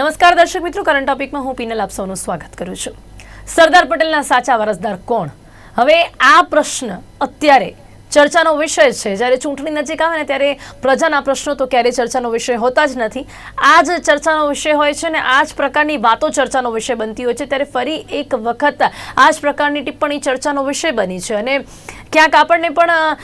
નમસ્કાર દર્શક મિત્રો કરંટ ટોપિકમાં હું પીનલ આપ સૌનું સ્વાગત કરું છું. સરદાર પટેલના સાચા વારસદાર કોણ? હવે આ પ્રશ્ન અત્યારે ચર્ચાનો વિષય છે. જ્યારે ચૂંટણી નજીક આવે ને ત્યારે પ્રજાના પ્રશ્નો તો ક્યારેય ચર્ચાનો વિષય હોતા જ નથી. આ જ ચર્ચાનો વિષય હોય છે ને આ જ પ્રકારની વાતો ચર્ચાનો વિષય બનતી હોય છે. ત્યારે ફરી એક વખત આ જ પ્રકારની ટિપ્પણી ચર્ચાનો વિષય બની છે. અને ક્યાંક આપણને પણ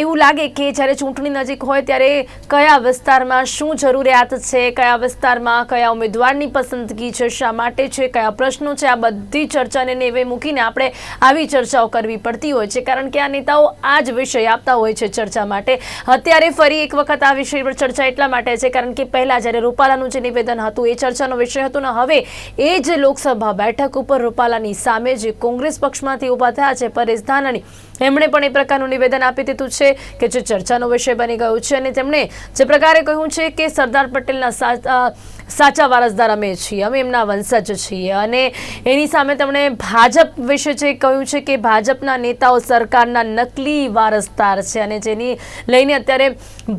એવું લાગે કે જ્યારે ચૂંટણી નજીક હોય ત્યારે કયા વિસ્તારમાં શું જરૂરિયાત છે, કયા વિસ્તારમાં કયા ઉમેદવારની પસંદગી છે, શા માટે છે, કયા પ્રશ્નો છે, આ બધી ચર્ચાને નેવે મૂકીને આપણે આવી ચર્ચાઓ કરવી પડતી હોય છે. કારણ કે આ નેતાઓ આ જ વિષય આપતા હોય છે ચર્ચા માટે. અત્યારે ફરી એક વખત આ વિષય પર ચર્ચા એટલા માટે છે, કારણ કે પહેલાં જ્યારે રૂપાલાનું જે નિવેદન હતું, એ ચર્ચાનો વિષય હતો ને હવે એ જ લોકસભા બેઠક ઉપર રૂપાલાની સામે જે કોંગ્રેસ પક્ષમાંથી ઊભા થયા છે, પરેશ ધાનાણી એમણે પણ એ પ્રકારનું નિવેદન આપી દીધું છે કે જે ચર્ચાનો વિષય બની ગયો છે અને તેમણે જે પ્રકારે કહ્યું છે કે સરદાર પટેલના સાચા વારસદાર અમે છીએ, અમે એમના વંશજ છીએ. અને એની સામે તેમણે ભાજપ વિશે જે કહ્યું છે કે ભાજપના નેતાઓ સરકારના નકલી વારસદાર છે અને જેની લઈને અત્યારે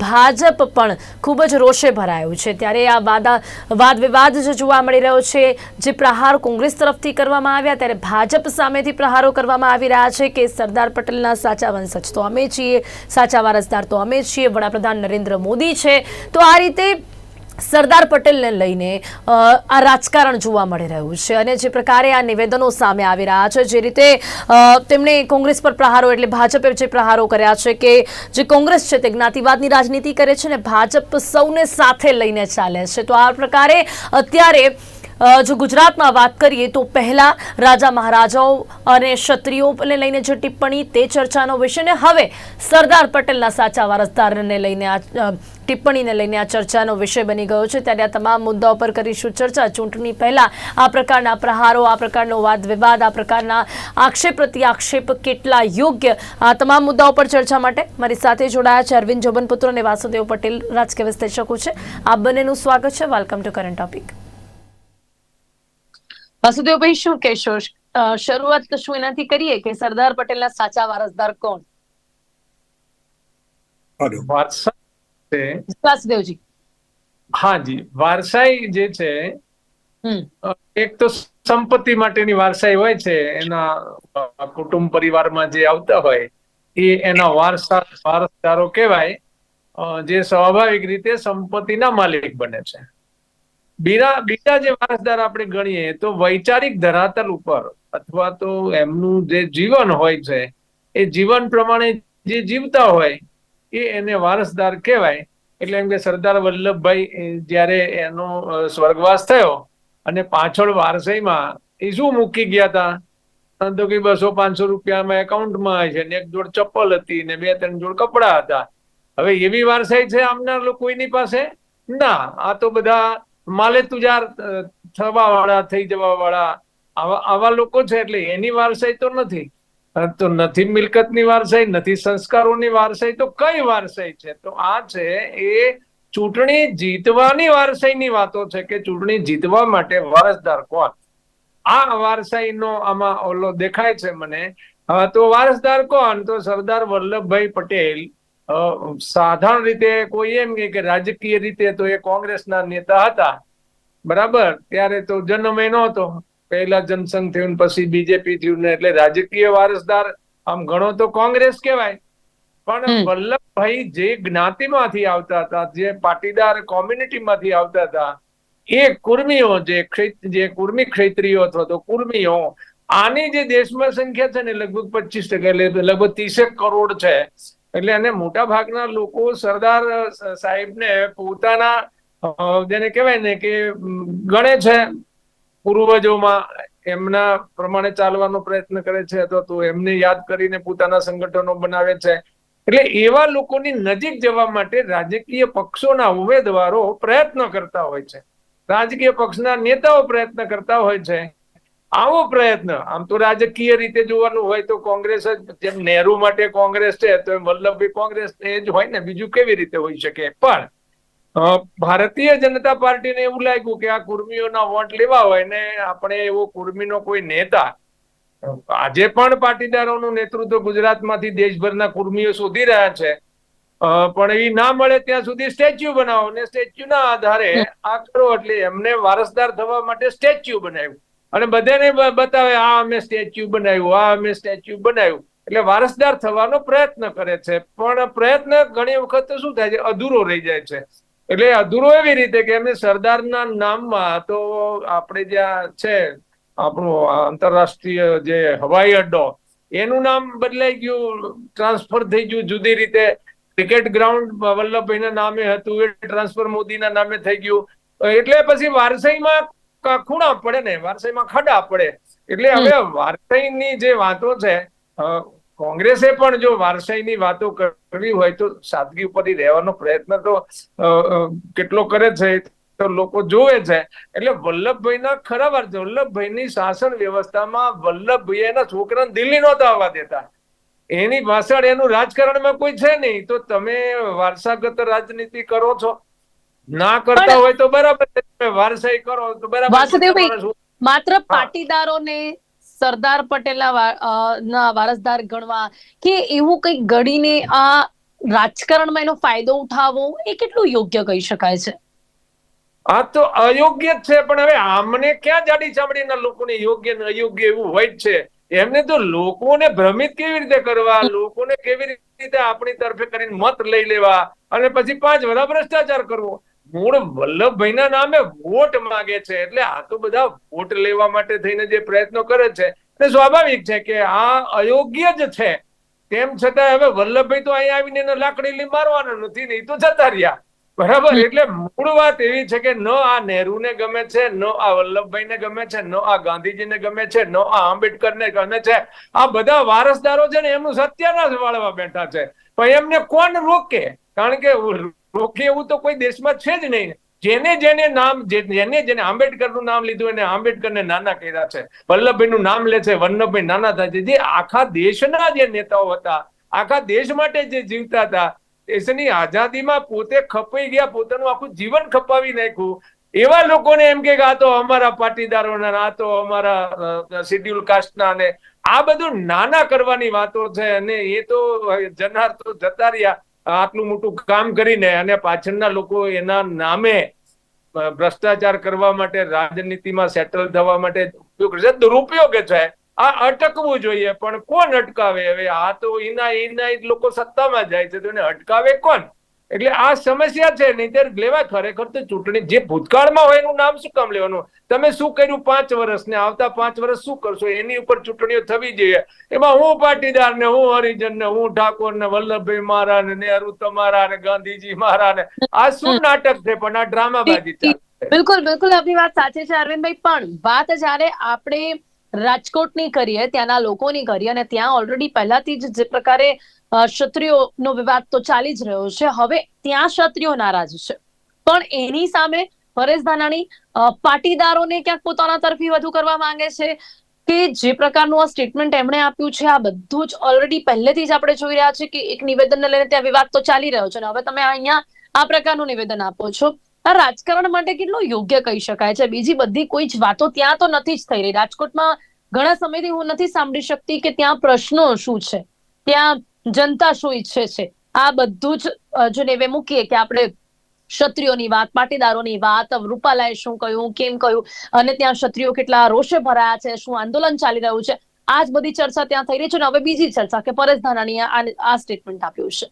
ભાજપ પણ ખૂબ જ રોષે ભરાયું છે. ત્યારે આ વાદા વાદ વિવાદ જે જોવા મળી રહ્યો છે, જે પ્રહાર કોંગ્રેસ તરફથી કરવામાં આવ્યા, ત્યારે ભાજપ સામેથી પ્રહારો કરવામાં આવી રહ્યા છે કે સરદાર પટેલના સાચા વંશજ તો અમે છીએ, સાચા વારસદાર તો અમે છીએ, વડાપ્રધાન નરેન્દ્ર મોદી છે. તો આ રીતે સરદાર પટેલને લઈને આ રાજકારણ જોવા મળી રહ્યું છે અને જે પ્રકારે આ નિવેદનો સામે આવી રહ્યા છે, જે રીતે તેમણે કોંગ્રેસ પર પ્રહારો એટલે ભાજપે જે પ્રહારો કર્યા છે કે જે કોંગ્રેસ છે તે જ્ઞાતિવાદની રાજનીતિ કરે છે ને ભાજપ સૌને સાથે લઈને ચાલે છે. તો આ પ્રકારે અત્યારે જો ગુજરાતમાં વાત કરીએ તો પહેલા રાજા મહારાજાઓ અને ક્ષત્રિયોને લઈને જે ટિપ્પણી તે ચર્ચાનો વિષય ને હવે સરદાર પટેલના સાચા વારસદારને લઈને આ ટિપ્પણીને લઈને આ ચર્ચાનો વિષય બની ગયો છે. ત્યારે આ તમામ મુદ્દાઓ પર કરીશું ચર્ચા. ચૂંટણી પહેલાં આ પ્રકારના પ્રહારો, આ પ્રકારનો વાદ વિવાદ આ પ્રકારના આક્ષેપ પ્રતિ આક્ષેપ કેટલા યોગ્ય? આ તમામ મુદ્દાઓ પર ચર્ચા માટે મારી સાથે જોડાયા છે અરવિંદ જોબનપુત્ર અને વાસુદેવ પટેલ, રાજકીય વિશ્લેષકો છે. આ બંનેનું સ્વાગત છે. વેલકમ ટુ કરંટ ટોપિક વાસુદેવભાઈ શું કહેશો? શરૂઆત તો શું એનાથી કરીએ કે સરદાર પટેલના સાચા વારસદાર કોણ? હલો. હા જી વારસાઈ જે છે એક તો સંપત્તિ માટેની વારસાઈ હોય છે એના કુટુંબ પરિવારમાં જે આવતા હોય એ એના વારસા વારસદારો કહેવાય જે સ્વાભાવિક રીતે સંપત્તિના માલિક બને છે. બીજા બીજા જે વારસદાર આપણે ગણીએ, તો વૈચારિક ધરાતલ ઉપર અથવા તો એમનું જે જીવન હોય છે, એ જીવન પ્રમાણે જે જીવતા હોય, એ એને વારસદાર કહેવાય. એટલે એમ કે સરદાર વલ્લભભાઈ જ્યારે એનો સ્વર્ગવાસ થયો અને પાછળ વારસાઈમાં એ શું મૂકી ગયા હતા તો કે બસો પાંચસો રૂપિયામાં એકાઉન્ટમાં છે ને એક જોડ ચપ્પલ હતી ને બે ત્રણ જોડ કપડા હતા. હવે એવી વારસાઈ છે આમના કોઈની પાસે? ના, આ તો બધા માલે તુજાર થવા વાળા થઈ જવા વાળા આવા લોકો છે એટલે એની વારસાઈ તો નથી. તો નથી મિલકતની વારસાઈ, નથી સંસ્કારોની વારસાઈ, તો કઈ વારસાઈ છે? તો આ છે એ ચૂંટણી જીતવાની વારસાઈની વાતો છે કે ચૂંટણી જીતવા માટે વારસદાર કોણ? આ વારસાઈનો આમાં ઓલો દેખાય છે મને. તો વારસદાર કોણ? તો સરદાર વલ્લભભાઈ પટેલ. સાધારણ રીતે કોઈ એમ કે રાજકીય રીતે તો એ કોંગ્રેસના નેતા હતા. બરાબર? ત્યારે તો જન્મ એ નહોતો પહેલા જનસંઘ થયું પછી બીજેપી થયું ને એટલે રાજકીય વારસદાર આમ ઘણો તો કોંગ્રેસ કહેવાય. પણ વલ્લભભાઈ જે જ્ઞાતિમાંથી આવતા હતા જે પાટીદાર કોમ્યુનિટીમાંથી આવતા હતા એ કુર્મીઓ જે જે કુર્મી ક્ષેત્રીઓ અથવા તો કુર્મીઓ આની જે દેશમાં સંખ્યા છે ને લગભગ પચીસ ટકા એટલે લગભગ ત્રીસેક કરોડ છે એટલે અને મોટા ભાગના લોકો સરદાર સાહેબને પોતાના જેને કહેવાય ને કે ગણે છે પૂર્વજોમાં, એમના પ્રમાણે ચાલવાનો પ્રયત્ન કરે છે અથવા તો એમને યાદ કરીને પોતાના સંગઠનો બનાવે છે. એટલે એવા લોકોની નજીક જવા માટે રાજકીય પક્ષોના ઉમેદવારો પ્રયત્ન કરતા હોય છે. રાજકીય પક્ષના નેતાઓ પ્રયત્ન કરતા હોય છે. આવો પ્રયત્ન. આમ તો રાજકીય રીતે જોવાનું હોય તો કોંગ્રેસ જ, જેમ નહેરુ માટે કોંગ્રેસ છે, તો એમ વલ્લભભાઈ કોંગ્રેસ એ જ હોય ને, બીજું કેવી રીતે હોઈ શકે? પણ ભારતીય જનતા પાર્ટીને એવું લાગ્યું કે આ કુર્મીઓના વોટ લેવા હોય ને, આપણે એવો કુર્મીનો કોઈ નેતા, આજે પણ પાટીદારોનું નેતૃત્વ ગુજરાતમાંથી દેશભરના કુર્મીઓ શોધી રહ્યા છે. પણ એ ના મળે ત્યાં સુધી સ્ટેચ્યુ બનાવો ને સ્ટેચ્યુ ના આધારે આ કરો એટલે એમને વારસદાર થવા માટે સ્ટેચ્યુ બનાવ્યું. અને બધાને બતાવે, આ અમે સ્ટેચ્યુ બનાવ્યું, આ અમે સ્ટેચ્યુ બનાવ્યું. એટલે વારસદાર થવાનો પ્રયત્ન કરે છે. પણ પ્રયત્ન ઘણી વખત શું થાય છે? અધૂરો રહી જાય છે. એટલે અધૂરો એવી રીતે કે એમને સરદારના નામમાં તો આપણે જ્યાં છે, આપણું આંતરરાષ્ટ્રીય જે હવાઈ અડ્ડો, એનું નામ બદલાઈ ગયું, ટ્રાન્સફર થઈ ગયું જુદી રીતે. ક્રિકેટ ગ્રાઉન્ડ વલ્લભભાઈના નામે હતું, એ ટ્રાન્સફર મોદીના નામે થઈ ગયું. એટલે પછી વારસાઈમાં ખૂણા પડે ને વારસાઈમાં ખડા પડે. એટલે હવે વારસાઈની જે વાતો છે કોંગ્રેસે પણ જો વારસાઈની વાતો કરવી હોય તો સાદગી ઉપરથી રહેવાનો પ્રયત્ન તો કેટલો કરે છે તો લોકો જોવે છે. એટલે વલ્લભભાઈના ખરા અર્થે વલ્લભભાઈની શાસન વ્યવસ્થામાં વલ્લભભાઈ એના છોકરાને દિલ્હી નહોતા આવવા દેતા. એની પાછળ એનું રાજકારણમાં કોઈ છે નહીં. તો તમે વારસાગત રાજનીતિ કરો છો. ના કરતા હોય તો બરાબર તમે વારસાઈ કરો તો બરાબર વાસુદેવભાઈ, માત્ર પાટીદારોને સરદાર પટેલના ના વારસદાર ગણવા કે એવું કંઈક ગણીને આ રાજકારણમાં એનો ફાયદો ઉઠાવવો એ કેટલું યોગ્ય કહી શકાય છે? આ તો અયોગ્ય જ છે પણ હવે આમને ક્યાં જાડી ચામડીના લોકોને યોગ્ય ને અયોગ્ય એવું હોય જ છે? એમને તો લોકોને ભ્રમિત કેવી રીતે કરવા? લોકોને કેવી રીતે આપણી તરફે કરીને મત લઈ લેવા? અને પછી પાંચ વર્ષ ભ્રષ્ટાચાર કરવો? મૂળ વલ્લભભાઈના નામે વોટ માંગે છે. એટલે આ તો બધા વોટ લેવા માટે થઈને જે પ્રયત્નો કરે છે તે સ્વાભાવિક છે કે આ અયોગ્ય જ છે. તેમ છતાં હવે વલ્લભભાઈ તો અહીંયા આવીને એને લાકડી મારવાના નથી ને તો જતા રહ્યા. બરાબર? એટલે મૂળ વાત એવી છે કે ન આ નહેરુને ગમે છે ન આ વલ્લભભાઈને ગમે છે ન આ ગાંધીજીને ગમે છે ન આ આંબેડકરને ગમે છે. આ બધા વારસદારો છે ને એમનું સત્યાનાશ વાળવા બેઠા છે. પણ એમને કોણ રોકે? કારણ કે રોકે એવું તો કોઈ દેશમાં છે જ નહીં. જેને જેને નામ જેને જેને આંબેડકરનું નામ લીધું એને આંબેડકરને નાના કર્યા છે. વલ્લભભાઈનું નામ લે છે, વલ્લભભાઈ નાના થાય છે. જે આખા દેશના જે નેતાઓ હતા, આખા દેશ માટે જે જીવતા હતા, દેશની આઝાદીમાં પોતે ખપાઈ ગયા, પોતાનું આખું જીવન ખપાવી નાખ્યું. એવા લોકોને એમ કે આ તો અમારા પાટીદારોના, આ તો અમારા શેડ્યુલ કાસ્ટના ને આ બધું નાના કરવાની વાતો છે અને એ તો જનાર તો જતા રહ્યા. આટલું મોટું કામ કરીને અને પાછળના લોકો એના નામે ભ્રષ્ટાચાર કરવા માટે, રાજનીતિમાં સેટલ થવા માટે ઉપયોગ છે. દુરુપયોગ છે. આ અટકવું જોઈએ, પણ કોણ અટકાવે? હવે આ તો એના એના લોકો સત્તામાં જાય છે. તો એને અટકાવે કોણ? એટલે આ સમસ્યા છે નહીંતર લેવા ખરેખર તો ચૂંટણી જે ભૂતકાળમાં હોય એનું નામ શું કામ લેવાનું? તમે શું કર્યું પાંચ વર્ષ ને આવતા પાંચ વર્ષ શું કરશો? એની ઉપર ચૂંટણીઓ થવી જોઈએ. એમાં હું પાટીદાર ને હું હરિજન ને હું ઠાકોર ને વલ્લભભાઈ મારા ને નેહરુ તમારા ને ગાંધીજી મારા ને આ શું નાટક છે? પણ આ ડ્રામાબાજી ચાલે છે. બિલકુલ બિલકુલ આપની વાત સાચી છે અરવિંદભાઈ. પણ વાત જ્યારે આપણે રાજકોટની કરીએ ત્યાંના લોકોની કરીએ અને ત્યાં ઓલરેડી પહેલાથી જ જે પ્રકારે ક્ષત્રિયોનો વિવાદ તો ચાલી જ રહ્યો છે. હવે ત્યાં ક્ષત્રિયો નારાજ છે. પણ એની સામે પરેશ ધાનાણી પાટીદારોને ક્યાંક પોતાના તરફી વધુ કરવા માંગે છે કે જે પ્રકારનું આ સ્ટેટમેન્ટ એમણે આપ્યું છે, આ બધું જ ઓલરેડી પહેલેથી જ આપણે જોઈ રહ્યા છે કે એક નિવેદનને લઈને ત્યાં વિવાદ તો ચાલી રહ્યો છે. અને હવે તમે અહીંયા આ પ્રકારનું નિવેદન આપો છો. આ રાજકારણ માટે કેટલું યોગ્ય કહી શકાય છે? બીજી બધી કોઈ જ વાતો ત્યાં તો નથી જ થઈ રહી. રાજકોટમાં ઘણા સમયથી હું નથી સાંભળી શકતી કે ત્યાં પ્રશ્નો શું છે? ત્યાં જનતા શું ઈચ્છે છે? આ બધું જ જો નેવે મૂકીએ કે આપણે ક્ષત્રિયોની વાત, પાટીદારોની વાત રૂપાલાએ શું કહ્યું, કેમ કહ્યું, અને ત્યાં ક્ષત્રિયો કેટલા રોષે ભરાયા છે, શું આંદોલન ચાલી રહ્યું છે આ જ બધી ચર્ચા ત્યાં થઈ રહી છે અને હવે બીજી ચર્ચા કે પરેશ ધાનાણીએ આ સ્ટેટમેન્ટ આપ્યું છે.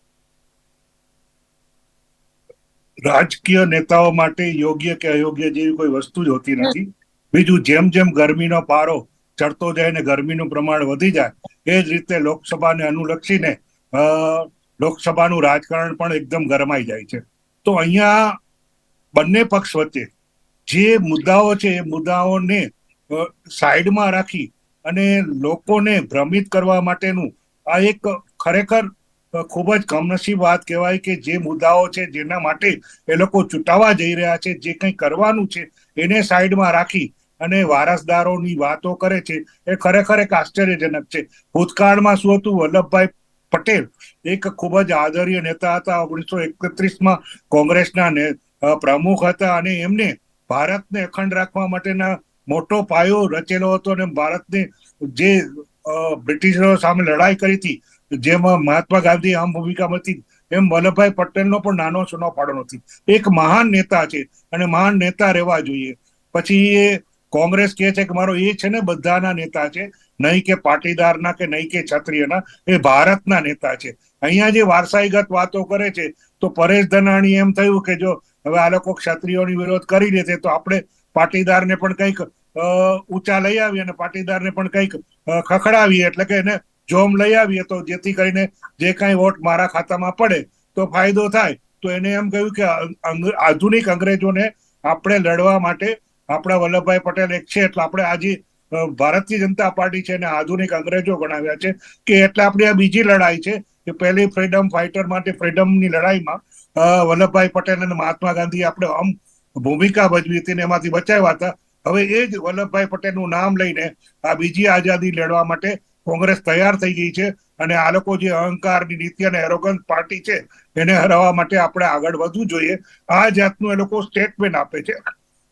રાજકીય નેતાઓ માટે યોગ્ય કે અયોગ્ય જેવી કોઈ વસ્તુ જ હોતી નથી. બીજું જેમ જેમ ગરમીનો પારો ચડતો જાય ને ગરમીનું પ્રમાણ વધી જાય, એ જ રીતે લોકસભાને અનુલક્ષીને લોકસભાનું રાજકારણ પણ એકદમ ગરમાઈ જાય છે. તો અહીંયા બંને પક્ષ વચ્ચે જે મુદ્દાઓ છે, એ મુદ્દાઓને સાઈડમાં રાખી અને લોકોને ભ્રમિત કરવા માટેનું આ એક ખરેખર ખૂબ જ કમનસીબ વાત કહેવાય કે જે મુદ્દાઓ છે, જેના માટે એ લોકો ચૂંટાવા જઈ રહ્યા છે, જે કંઈ કરવાનું છે, એને સાઈડમાં રાખી અને વારસદારોની વાતો કરે છે, એ ખરેખર એક આશ્ચર્યજનક છે. ભૂતકાળમાં શું હતું? વલ્લભભાઈ પટેલ એક ખૂબ જ આદરીય નેતા હતા. ઓગણીસો એકત્રીસમાં કોંગ્રેસના પ્રમુખ હતા અને એમને ભારતને અખંડ રાખવા માટેના મોટો પાયો રચેલો હતો અને ભારતને જે બ્રિટિશરો સામે લડાઈ કરી હતી, જેમાં મહાત્મા ગાંધી આમ ભૂમિકામાં હતી, એમ વલ્લભભાઈ પટેલનો પણ નાનો સુનો ફાળો નથી. એક મહાન નેતા છે અને મહાન નેતા રહેવા જોઈએ. પછી એ કોંગ્રેસ કહે છે કે મારો એ છે ને બધાના નેતા છે, નહીં કે પાટીદારના કે નહીં કે ક્ષત્રિયના, એ ભારતના નેતા છે. અહીંયા જે વારસાઈગત વાતો કરે છે, તો પરેશ ધનાણી એમ થયું કે જો હવે આ લોકો ક્ષત્રિયોની વિરોધ કરી લેશે તો આપણે પાટીદારને પણ કંઈક ઊંચા લઈ આવીએ અને પાટીદારને પણ કંઈક ખખડાવીએ, એટલે કે એને જોમ લઈ આવીએ, તો જેથી કરીને જે કાંઈ વોટ મારા ખાતામાં પડે, તો ફાયદો થાય. તો એને એમ કહ્યું કે આધુનિક અંગ્રેજોને આપણે લડવા માટે આપણા વલ્લભભાઈ પટેલ એક છે, એટલે આપણે આજે ભારતીય જનતા પાર્ટી છે અને આધુનિક અંગ્રેજો ગણાવ્યા છે કે એટલે આપણી આ બીજી લડાઈ છે કે પહેલી ફ્રીડમ ફાઇટર માટે ફ્રીડમની લડાઈમાં વલ્લભભાઈ પટેલ અને મહાત્મા ગાંધી આપણે આમ ભૂમિકા ભજવી હતી એમાંથી બચાવ્યા હતા. હવે એ જ વલ્લભભાઈ પટેલનું નામ લઈને આ બીજી આઝાદી લડવા માટે કોંગ્રેસ તૈયાર થઈ ગઈ છે અને આ લોકો જે અહંકારની નીતિ અને એરોગન્સ પાર્ટી છે એને હરાવવા માટે આપણે આગળ વધવું જોઈએ. આ જાતનું એ લોકો સ્ટેટમેન્ટ આપે છે.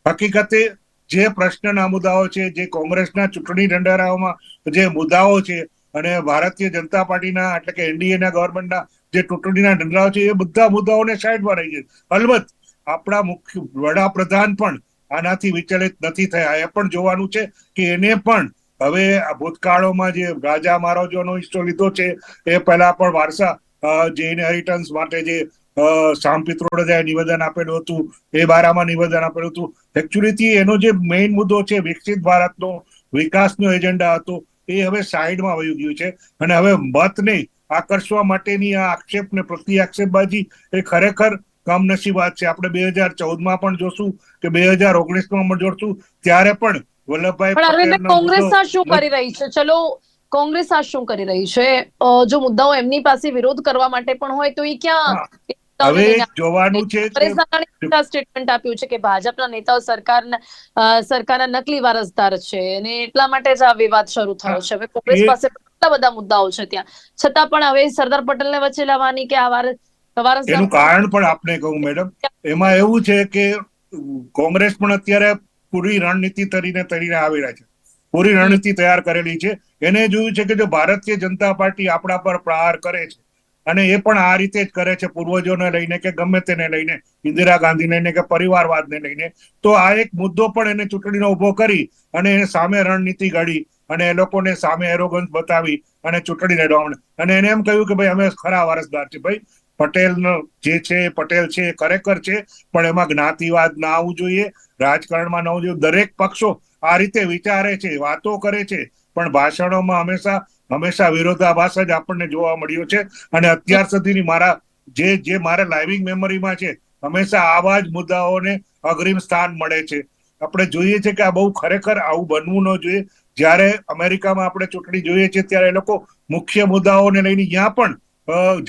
હકીકતે જે પ્રશ્નના મુદ્દાઓ છે, જે કોંગ્રેસના ચૂંટણી ઢંઢારાઓમાં જે મુદ્દાઓ છે અને ભારતીય જનતા પાર્ટીના, એટલે કે એનડીએના ગવર્મેન્ટના જે ચૂંટણીના ઢંઢેરાઓ છે, એ બધા મુદ્દાઓને સાઈડમાં રહી છે. અલબત્ત આપણા મુખ્ય વડાપ્રધાન પણ આનાથી વિચલિત નથી થયા. એ પણ જોવાનું છે કે એને પણ હવે ભૂતકાળોમાં જે રાજા મહારાજાનો હિસ્સો લીધો છે, એ પહેલા પણ વારસા જે ઇનહેરિટન્સ માટે જે સામ પિત્રોડાએ નિવેદન આપેલું હતું, એ બારામાં નિવેદન આપેલું હતું એકચ્યુઅલી એનો જે મેઇન મુદ્દો છે વિકસિત ભારતનો વિકાસનો એજન્ડા હતો એ હવે સાઈડમાં વહી ગયું છે. અને હવે મતને આકર્ષવા માટેની આ આક્ષેપ ને પ્રતિ આક્ષેપબાજી એ ખરેખર કમનસીબ વાત છે. આપણે બે હજાર ચૌદમાં પણ જોશું કે બે હજાર ઓગણીસમાં પણ જોશું. ત્યારે પણ વલ્લભભાઈ કોંગ્રેસ આ શું કરી રહી છે? ચલો કોંગ્રેસ આ શું કરી રહી છે? જો મુદ્દાઓ એમની પાસે વિરોધ કરવા માટે પણ હોય તો એ ક્યાં હવે જોવાનું છે સ્ટેટમેન્ટ આપ્યું છે કે ભાજપના નેતાઓ સરકારના સરકારના નકલી વારસદાર છે અને એટલા માટે જ આ વિવાદ શરૂ થયો છે. હવે કોંગ્રેસ પાસે એટલા બધા મુદ્દાઓ છે ત્યાં? છતાં પણ હવે સરદાર પટેલને વચ્ચે લાવવાની કે આ વારસ એનું કારણ પણ આપને કહું મેડમ એમાં એવું છે કે કોંગ્રેસ પણ અત્યારે પૂરી રણનીતિ તરીને તરીને આવી રહ્યા છે. પૂરી રણનીતિ તૈયાર કરેલી છે. એને જોયું છે કે જો ભારતીય જનતા પાર્ટી આપણા પર પ્રહાર કરે છે અને એ પણ આ રીતે જ કરે છે પૂર્વજોને લઈને કે ગમે તેને લઈને, ઇન્દિરા ગાંધીને લઈને કે પરિવારવાદને લઈને. તો આ એક મુદ્દો પણ એને ચૂંટણીનો ઊભો કરી અને એને સામે રણનીતિ ઘડી અને એ લોકોને સામે એરોગન્સ બતાવી અને ચૂંટણી લડવા અને એને એમ કહ્યું કે ભાઈ અમે ખરા વારસદાર છે ભાઈ પટેલનો જે છે પટેલ છે, એ ખરેખર છે, પણ એમાં જ્ઞાતિવાદ ના આવવું જોઈએ, રાજકારણમાં ન આવવું જોઈએ. દરેક પક્ષો આ રીતે વિચારે છે, વાતો કરે છે, પણ ભાષણોમાં હંમેશા હંમેશા વિરોધાભાસ જ આપણને જોવા મળ્યો છે. અને અત્યાર સુધીની મારા જે જે મારા લાઇવિંગ મેમરીમાં છે, હંમેશા આવા જ મુદ્દાઓને અગ્રિમ સ્થાન મળે છે. આપણે જોઈએ છે કે આ બહુ ખરેખર આવું બનવું ન જોઈએ. જ્યારે અમેરિકામાં આપણે ચૂંટણી જોઈએ છીએ ત્યારે એ લોકો મુખ્ય મુદ્દાઓને લઈને ત્યાં પણ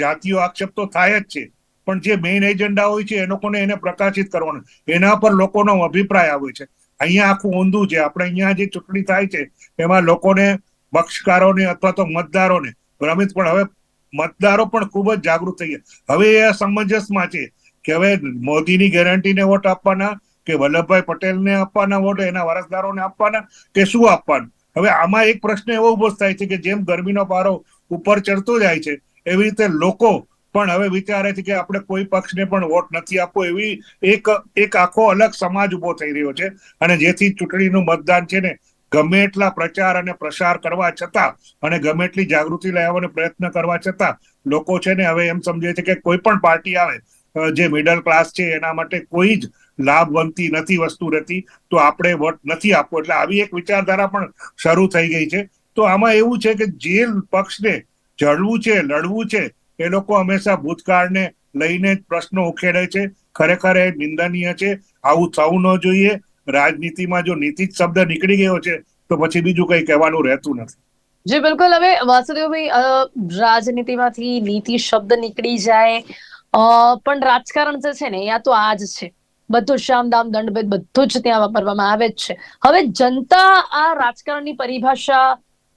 જાતિઓ આક્ષેપ તો થાય જ છે. પણ જે મેઇન એજન્ડા હોય છે, એ લોકોને એને પ્રકાશિત કરવાનો. એના પર લોકોનો અભિપ્રાય આવે છે. અહીંયા આખું ઊંધું છે. આપણે અહીંયા જે ચૂંટણી થાય છે, એમાં લોકોને પક્ષકારોને અથવા તો મતદારોને. ભ્રમિત પણ હવે મતદારો પણ ખૂબ જ જાગૃત થઈ ગયા. હવે એ સમંજસમાં છે કે હવે મોદીની ગેરંટીને વોટ આપવાના, કે વલ્લભભાઈ પટેલને આપવાના વોટ, એના વારસદારોને આપવાના, કે શું આપવાનું? હવે આમાં એક પ્રશ્ન એવો ઊભો થાય છે કે જેમ ગરમીનો પારો ઉપર ચડતો જાય છે, એવી રીતે લોકો પણ હવે વિચારે છે કે આપણે કોઈ પક્ષને પણ વોટ નથી આપવો, એવી એક એક આખો અલગ સમાજ ઊભો થઈ રહ્યો છે. અને જેથી ચૂંટણીનું મતદાન છે ને ગમે એટલા પ્રચાર અને પ્રસાર કરવા છતાં અને ગમે એટલી જાગૃતિ લાવવાનો પ્રયત્ન કરવા છતાં લોકો છે ને હવે એમ સમજે છે કે કોઈ પણ પાર્ટી આવે જે મિડલ ક્લાસ છે એના માટે કોઈ જ લાભ બનતી નથી વસ્તુ રહેતી, તો આપણે વોટ નથી આપવો. એટલે આવી એક વિચારધારા પણ શરૂ થઈ ગઈ છે. તો આમાં એવું છે કે જે પક્ષને જળવું છે, લડવું છે, એ લોકો હંમેશા ભૂતકાળને લઈને જ પ્રશ્નો ઉકેલે છે. ખરેખર એ નિંદનીય છે. આવું થવું ન જોઈએ. રાજનીતિમાં જો નીતિ શબ્દ નીકળી ગયો છે, તો પછી બીજું કઈ કહેવાનું રહેતું નથી. જી, બિલકુલ. હવે વાસુદેવભાઈ રાજનીતિમાંથી નીતિ શબ્દ નીકળી જાય પણ રાજકારણ જે છે ને યા તો આ જ છે. બધું શામ દામ દંડભેદ, બધું જ ત્યાં વાપરવામાં આવે જ છે. હવે જનતા આ રાજકારણની પરિભાષા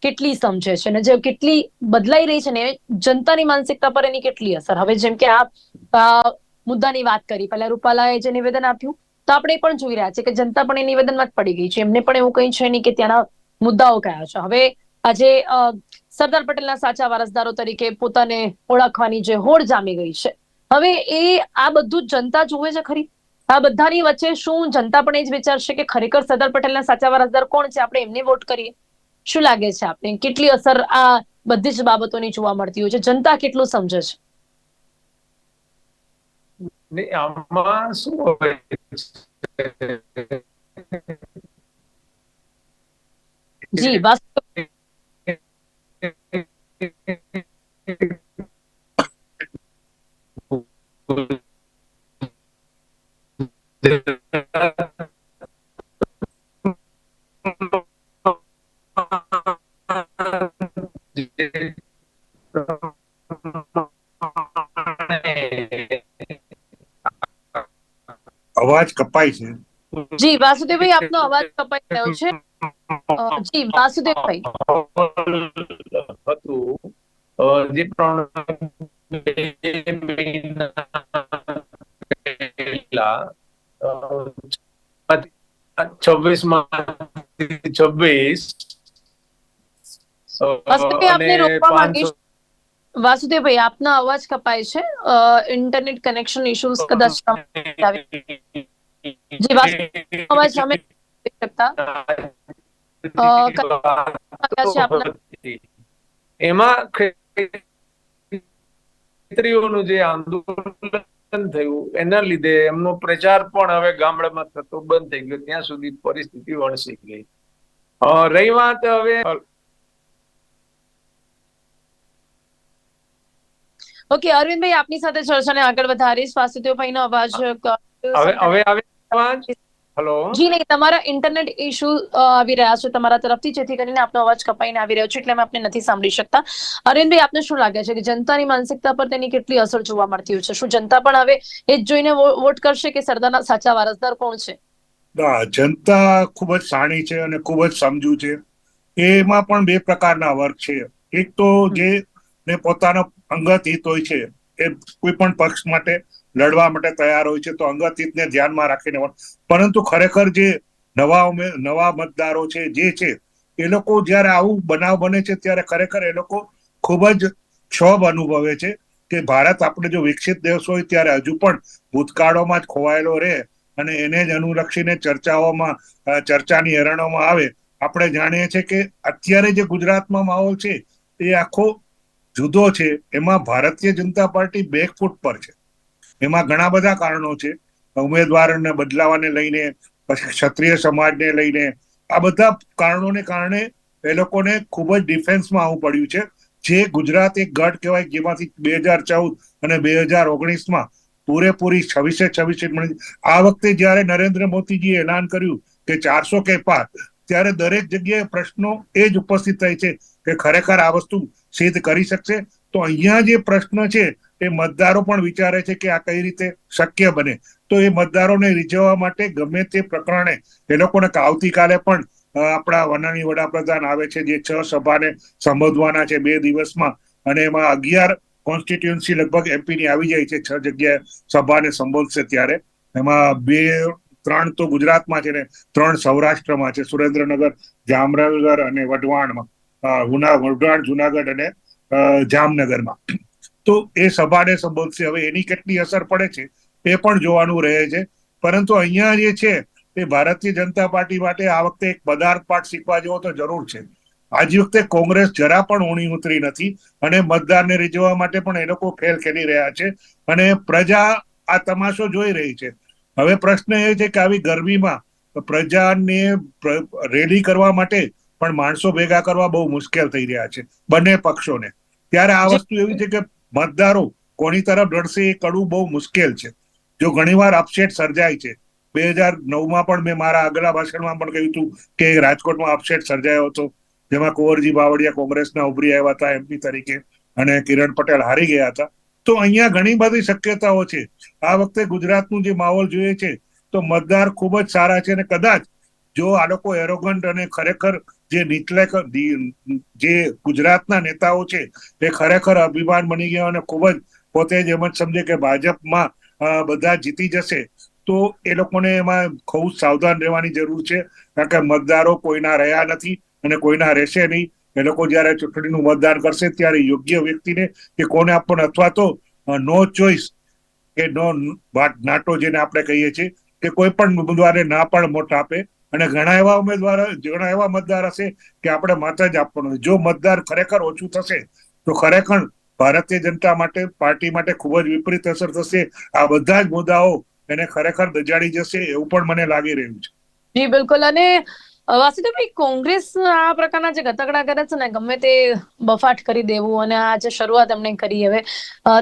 કેટલી સમજે છે અને જે કેટલી બદલાઈ રહી છે ને જનતાની માનસિકતા પર એની કેટલી અસર? હવે જેમ કે આ મુદ્દાની વાત કરી, પહેલા રૂપાલાએ જે નિવેદન આપ્યું તો આપણે પણ જોઈ રહ્યા છે કે જનતા પણ એ નિવેદનમાં જ પડી ગઈ છે. એમને પણ એવું કંઈ છે નહીં કે ત્યાંના મુદ્દાઓ કયા છે. હવે આજે સરદાર પટેલના સાચા વારસદારો તરીકે પોતાને ઓળખવાની જે હોડ જામી ગઈ છે. હવે એ, આ બધું જનતા જોવે છે ખરી? આ બધાની વચ્ચે શું જનતા પણ એ જ વિચારશે કે ખરેખર સરદાર પટેલના સાચા વારસદાર કોણ છે? આપણે એમને વોટ કરીએ. શું લાગે છે આપને? કેટલી અસર આ બધી જ બાબતોની જોવા મળતી હોય છે? જનતા કેટલું સમજે છે? ને આમાં શું હોય અવાજ કપાય છે. જી વાસુદેવભાઈ આપનો અવાજ કપાઈ રહ્યો છે. જી વાસુદેવભાઈ. હતું જે પ્રમાણે છવ્વીસમાં છવ્વીસ આપને રોકવા માંગીશ. વાસુદેવભાઈ આપના અવાજ કપાય છે. ઇન્ટરનેટ કનેક્શન ઇશ્યુઝ કદાચ જી વાસુદેવ અવાજ અમે શકતા. એમાં ખેતરીઓનું જે આંદોલન થયું એના લીધે એમનો પ્રચાર પણ હવે ગામડામાં થતો બંધ થઈ ગયો. ત્યાં સુધી પરિસ્થિતિ વણસી ગઈ. રહી વાત હવે ઓકે અરવિંદભાઈ આપની સાથે ચર્ચાને આગળ વધારીશ. વાસુદેવભાઈનો અવાજ હવે હવે આવે અવાજ? હેલો જી નહીં તમારા ઇન્ટરનેટ ઇશ્યુ આવી રહ્યા છે તમારા તરફથી જેથી કરીને આપનો અવાજ કપાઈને આવી રહ્યો છે એટલે અમે આપને નથી સાંભળી શકતા. અરવિંદભાઈ આપને શું લાગે છે કે જનતાની માનસિકતા પર તેની કેટલી અસર જોવા મળતી હોય છે? શું જનતા પણ હવે એ જ જોઈને વોટ કરશે કે સરદારના સાચા વારસદાર કોણ છે? ના, જનતા ખૂબ જ સાણી છે અને ખૂબ જ સમજુ છે. એમાં પણ બે પ્રકારના વર્ગ છે. એક તો જે ને પોતાનો અંગત હિત હોય છે. એ કોઈ પણ પક્ષ માટે લડવા માટે તૈયાર હોય છે, તો અંગત હિતને ધ્યાનમાં રાખીને પરંતુ ખરેખર જે નવા નવા મતદારો છે, જે છે, એ લોકો જ્યારે આવું બનાવ બને છે, ત્યારે ખરેખર એ લોકો ખૂબ જ ક્ષોભ અનુભવે છે કે ભારત આપણે જો વિકસિત દેશ હોય, ત્યારે હજુ પણ ભૂતકાળોમાં જ ખોવાયેલો રહે અને એને જ અનુલક્ષીને ચર્ચાઓમાં ચર્ચાની હેરણોમાં આવે. આપણે જાણીએ છીએ કે અત્યારે જે ગુજરાતમાં માહોલ છે, એ આખો જુદો છે, એમાં ભારતીય જનતા પાર્ટી બેકફૂટ પર છે. એમાં ઘણા બધા કારણો છે. ઉમેદવારોને બદલાવાને લઈને, પછી ક્ષત્રિય સમાજને લઈને, આ બધા કારણોને કારણે એ લોકોને ખૂબ જ ડિફેન્સમાં આવવું પડ્યું છે. જે ગુજરાત એક ગઢ કહેવાય, જેમાંથી બે હજાર ચૌદ અને બે હજાર ઓગણીસમાં પૂરેપૂરી છવ્વીસે છવ્વીસ આ વખતે જ્યારે નરેન્દ્ર મોદીજીએ એલાન કર્યું કે ચારસો કે પાર ત્યારે દરેક જગ્યાએ પ્રશ્નો એ જ ઉપસ્થિત થાય છે કે ખરેખર આ વસ્તુ સિદ્ધ કરી શકશે. તો અહીંયા જે પ્રશ્ન છે, એ મતદારો પણ વિચારે છે કે આ કઈ રીતે શક્ય બને. તો એ મતદારોને રીઝવવા માટે ગમે તે પ્રકરણે, એ લોકોને આવતીકાલે પણ આપણા વનાની વડાપ્રધાન આવે છે, જે છ સભાને સંબોધવાના છે બે દિવસમાં, અને એમાં અગિયાર કોન્સ્ટિટ્યુન્સી લગભગ એમપી ની આવી જાય છે, છ જગ્યાએ સભાને સંબોધશે ત્યારે. એમાં બે ત્રણ તો ગુજરાતમાં છે ને, ત્રણ સૌરાષ્ટ્રમાં છે. સુરેન્દ્રનગર, જામનગર અને વઢવાણમાં. ઉના વઢવાણ, જુનાગઢ અને જામનગરમાં. તો એ સભાને સંબોધશે. હવે એની કેટલી અસર પડે છે એ પણ જોવાનું રહે છે. પરંતુ અહીંયા જે છે એ ભારતીય જનતા પાર્ટી માટે આ વખતે એક પદાર્થ પાઠ શીખવા જેવો તો જરૂર છે. આજ વખતે કોંગ્રેસ જરા પણ ઊણી ઉતરી નથી અને મતદારને રીઝવવા માટે પણ એ લોકો ખેલ ખેલી રહ્યા છે. અને પ્રજા આ તમાશો જોઈ રહી છે. હવે પ્રશ્ન એ છે કે આવી ગરમીમાં પ્રજાને પ્ર- રેલી કરવા માટે પણ માણસો ભેગા કરવા બહુ મુશ્કેલ થઈ રહ્યા છે, બંને પક્ષોને. ત્યારે આ વસ્તુ એવી છે કે મતદારો કોની તરફ લડશે એ કડવું બહુ મુશ્કેલ છે. જો ઘણીવાર અપસેટ સર્જાય છે. બે હજાર નવમાં પણ મેં મારા આગલા ભાષણમાં પણ કહ્યું હતું કે રાજકોટમાં અપસેટ સર્જાયો હતો. જેમાં કુંવરજી બાવળિયા કોંગ્રેસના ઉભરી આવ્યા હતા એમપી તરીકે અને કિરણ પટેલ હારી ગયા હતા. તો અહીંયા ઘણી બધી શક્યતાઓ છે. આ વખતે ગુજરાતનું જે માહોલ જોઈએ છે, તો મતદાર ખૂબ જ સારા છે અને કદાચ જો આ લોકો એરોગન્ટ અને ખરેખર જે નીચલે જે ગુજરાતના નેતાઓ છે, એ ખરેખર અભિમાન બની ગયા અને ખૂબ જ પોતે જ એમ જ સમજે કે ભાજપમાં બધા જીતી જશે. તો એ લોકોને એમાં ખૂબ સાવધાન રહેવાની જરૂર છે, કારણ કે મતદારો કોઈના રહ્યા નથી અને કોઈના રહેશે નહીં. એ લોકો જ્યારે ચૂંટણીનું મતદાન કરશે ત્યારે યોગ્ય વ્યક્તિને કે કોને આપવાનું અથવા તો નો ચોઈસ કે નો નાટો જેને આપણે કહીએ છીએ કે કોઈ પણ ઉમેદવારે ના પણ મોટ આપે. અને ઘણા એવા ઉમેદવાર, ઘણા એવા મતદાર હશે કે આપણે મત જ આપવાનું જો મતદાર ખરેખર ઓછું થશે, તો ખરેખર ભારતીય જનતા માટે, પાર્ટી માટે ખૂબ જ વિપરીત અસર થશે. આ બધા જ મુદ્દાઓ એને ખરેખર દજાડી જશે એવું પણ મને લાગી રહ્યું છે. જી, બિલકુલ. અને વાસુદેવભાઈ કોંગ્રેસ આ પ્રકારના જે ગતકડા કરે છે ને, ગમે તે બફાટ કરી દેવું અને આ જે શરૂઆત એમણે કરી હવે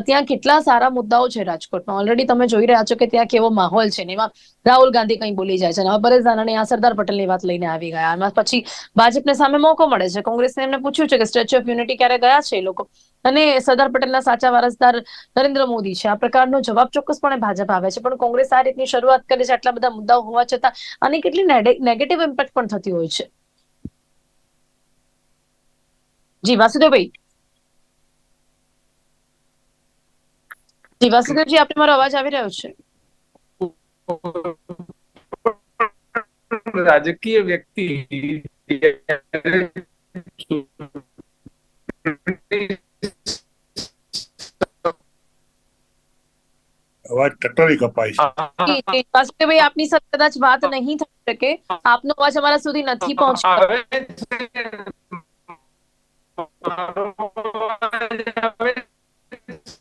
ત્યાં કેટલા સારા મુદ્દાઓ છે રાજકોટમાં. ઓલરેડી તમે જોઈ રહ્યા છો કે ત્યાં કેવો માહોલ છે એમાં રાહુલ ગાંધી કંઈ બોલી જાય છે? અને હવે આ સરદાર પટેલની વાત લઈને આવી ગયા. એમાં પછી ભાજપને સામે મોકો મળે છે. કોંગ્રેસને એમને પૂછ્યું છે કે સ્ટેચ્યુ ઓફ યુનિટી ક્યારે ગયા છે એ લોકો? અને સરદાર પટેલના સાચા વારસદાર નરેન્દ્ર મોદી છે. આ પ્રકારનો જવાબ ચોક્કસપણે ભાજપ આવે છે. પણ કોંગ્રેસ આ રીતની શરૂઆત કરે છે આટલા બધા મુદ્દાઓ હોવા છતાં આની કેટલી નેગેટિવ ઇમ્પેક્ટ પણ થતી હોય છે? જી, વાસુદેવભાઈ. જી, વાસુદેવજી, આપને મારો અવાજ આવી રહ્યો છે? રાજકીય વ્યક્તિ અવાજ ટટરી કપાય છે. જી. આપની સાથે કદાચ વાત નહીં થઈ શકે. આપનો અવાજ અમારા સુધી નથી પહોંચતો.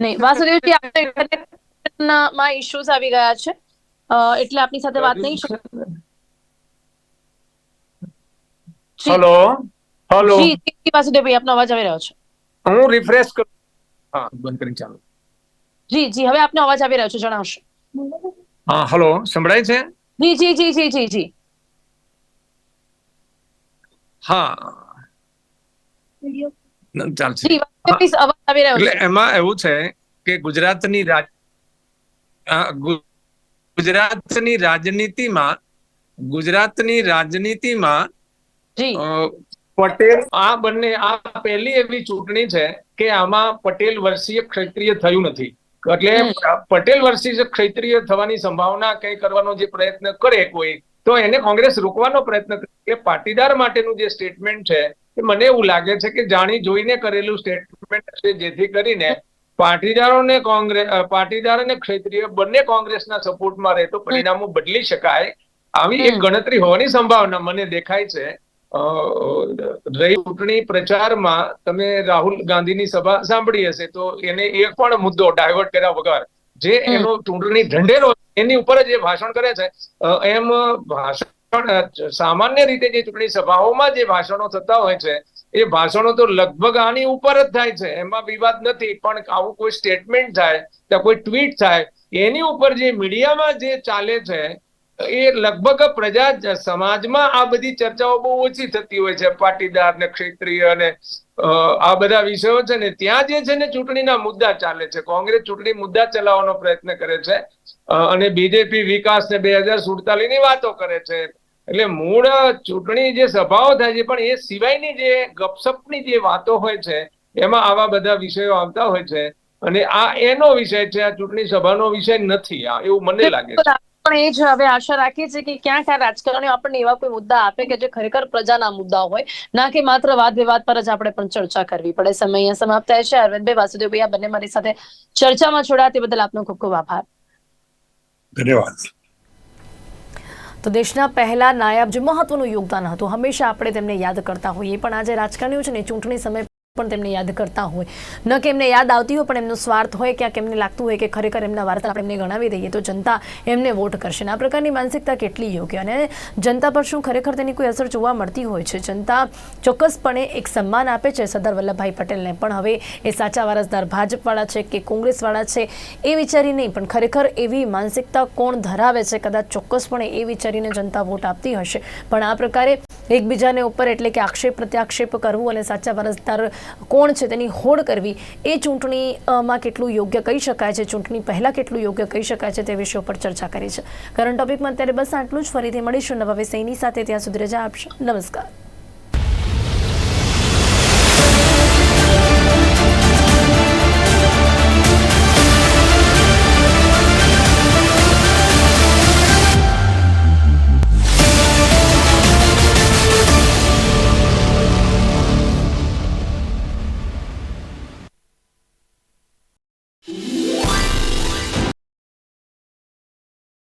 નહીં વાસુદેવજી આપણે ઇન્ટરનેટમાં ઇશ્યુઝ આવી ગયા છે. એટલે આપની સાથે વાત નહીં હેલો હલો. જી જી, વાસુદેવભાઈ આપનો અવાજ આવી રહ્યો છે. હું રિફ્રેશ કરું હા બંધ કરી ચાલો. જી જી હવે આપનો અવાજ આવી રહ્યો છે જણાવશો. હા હેલો સંભળાય છે? જી જી જી જી જી જી. હા. ચાલશે. અવાજ આવી રહ્યો છે. એમાં એવું છે કે ગુજરાતની રાજ ગુજરાતની રાજનીતિમાં ગુજરાતની રાજનીતિમાં પટેલ આ બંને આ પહેલી એવી ચૂંટણી છે કે આમાં પટેલ વર્ષીય ક્ષેત્રીય થયું નથી. એટલે. પટેલ વર્ષીય ક્ષેત્રીય થવાની સંભાવના કઈ કરવાનો જે પ્રયત્ન કરે કોઈ તો એને કોંગ્રેસ રોકવાનો પ્રયત્ન કરે. એટલે પાટીદાર માટેનું જે સ્ટેટમેન્ટ છે એ મને એવું લાગે છે કે જાણી જોઈને કરેલું સ્ટેટમેન્ટ છે જેથી કરીને પાટીદારોને કોંગ્રેસ પાટીદાર અને ક્ષેત્રીય બંને કોંગ્રેસના સપોર્ટમાં રહે તો પરિણામો બદલી શકાય આવી એક ગણતરી હોવાની સંભાવના મને દેખાય છે. રહી ચૂંટણી પ્રચારમાં તમે રાહુલ ગાંધીની સભા સાંભળી હશે તો એને એક પણ મુદ્દો ડાયવર્ટ કર્યા વગર જે એનો ચૂંટણી ઢંઢેરો એની ઉપર જ એ ભાષણ કરે છે. એમ ભાષણ સામાન્ય રીતે જે ચૂંટણી સભાઓમાં જે ભાષણો થતા હોય છે એ ભાષણો તો લગભગ આની ઉપર જ થાય છે. એમાં વિવાદ નથી, પણ આવું કોઈ સ્ટેટમેન્ટ થાય ત્યાં કોઈ ટ્વીટ થાય, એની ઉપર જે મીડિયામાં જે ચાલે છે, એ લગભગ પ્રજા સમાજમાં આ બધી ચર્ચાઓ બહુ ઓછી થતી હોય છે. પાટીદાર ને ક્ષેત્રીય અને આ બધા વિષયો છે ને, ત્યાં જે છે ને ચૂંટણીના મુદ્દા ચાલે છે. કોંગ્રેસ ચૂંટણી મુદ્દા ચલાવવાનો પ્રયત્ન કરે છે અને બીજેપી વિકાસ ને બે હજાર સુડતાલીસની વાતો કરે છે. એટલે મૂળ ચૂંટણી જે સભાઓ થાય છે પણ એ સિવાયની જે ગપસપની જે વાતો હોય છે એમાં આવા બધા વિષયો આવતા હોય છે. અને આ એનો વિષય છે આ ચૂંટણી સભાનો વિષય નથી. આ એવું મને લાગે છે. પણ એ જ હવે આશા રાખીએ છીએ કે ક્યાંક આ રાજકારણીઓ આપણને એવા કોઈ મુદ્દા આપે કે જે ખરેખર પ્રજાના મુદ્દા હોય. ના કે માત્ર વાદ વિવાદ પર જ આપણે પણ ચર્ચા કરવી પડે. સમય અહીંયા સમાપ્ત થાય છે. અરવિંદભાઈ વાસુદેવભાઈ આ બંને મારી સાથે ચર્ચામાં જોડાયા તે બદલ આપનો ખૂબ ખૂબ આભાર. ધન્યવાદ. તો દેશના પહેલા નાયબ જે મહત્વનું યોગદાન હતું, હંમેશા આપણે તેમને યાદ કરતા હોઈએ. પણ આજે રાજકારણીઓ છે ને, ચૂંટણી સમય પણ તેમને યાદ કરતા હોય. ન કે એમને યાદ આવતી હોય, પણ એમનો સ્વાર્થ હોય ક્યાંક એમને લાગતું હોય કે ખરેખર એમના વાર્તા આપણે એમને ગણાવી દઈએ, તો જનતા એમને વોટ કરશે. આ પ્રકારની માનસિકતા કેટલી યોગ્ય અને જનતા પર શું ખરેખર તેની કોઈ અસર જોવા મળતી હોય છે? જનતા ચોક્કસપણે એક સન્માન આપે છે સરદાર વલ્લભભાઈ પટેલને. પણ હવે એ સાચા વારસદાર ભાજપવાળા છે કે કોંગ્રેસવાળા છે, એ વિચારી નહીં, પણ ખરેખર એવી માનસિકતા કોણ ધરાવે છે? કદાચ ચોક્કસપણે એ વિચારીને જનતા વોટ આપતી હશે. પણ આ પ્રકારે એકબીજાને ઉપર એટલે કે આક્ષેપ પ્રત્યાક્ષેપ કરવું અને સાચા વારસદાર કોણ છે તેની હોડ કરવી, એ ચૂંટણીમાં કેટલું યોગ્ય કહી શકાય છે? ચૂંટણી પહેલાં કેટલું યોગ્ય કહી શકાય છે તે વિષય ઉપર ચર્ચા કરી છે. કરંટ ટોપિકમાં અત્યારે બસ આટલું જ. ફરીથી મળીશું નવા વિષયની સાથે. ત્યાં સુધી રજા આપશો. નમસ્કાર.